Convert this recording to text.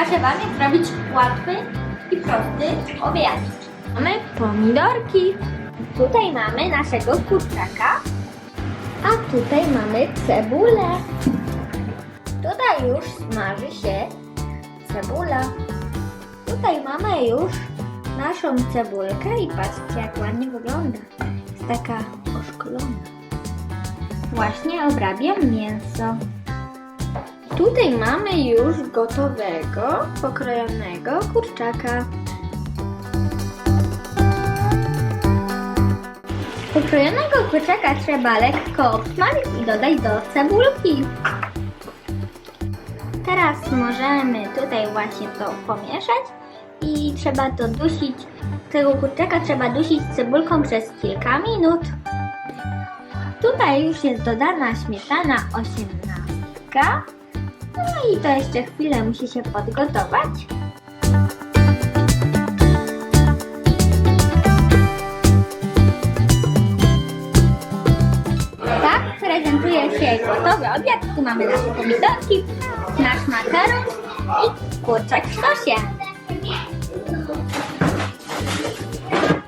pokażę Wam, jak zrobić łatwy i prosty obiad. Mamy pomidorki. Tutaj mamy naszego kurczaka, a tutaj mamy cebulę. Tutaj już smaży się cebula. Tutaj mamy już naszą cebulkę i patrzcie jak ładnie wygląda. Jest taka oszklona. Właśnie obrabiam mięso. Tutaj mamy już gotowego, pokrojonego kurczaka. Pokrojonego kurczaka trzeba lekko obsmażyć i dodać do cebulki. Teraz możemy tutaj właśnie to pomieszać i trzeba to dusić. Tego kurczaka trzeba dusić cebulką przez kilka minut. Tutaj już jest dodana śmietana osiemnastka. No i to jeszcze chwilę musi się podgotować. Tak prezentuje się gotowy obiad. Tu mamy nasze pomidorki, nasz makaron i kurczak w sosie.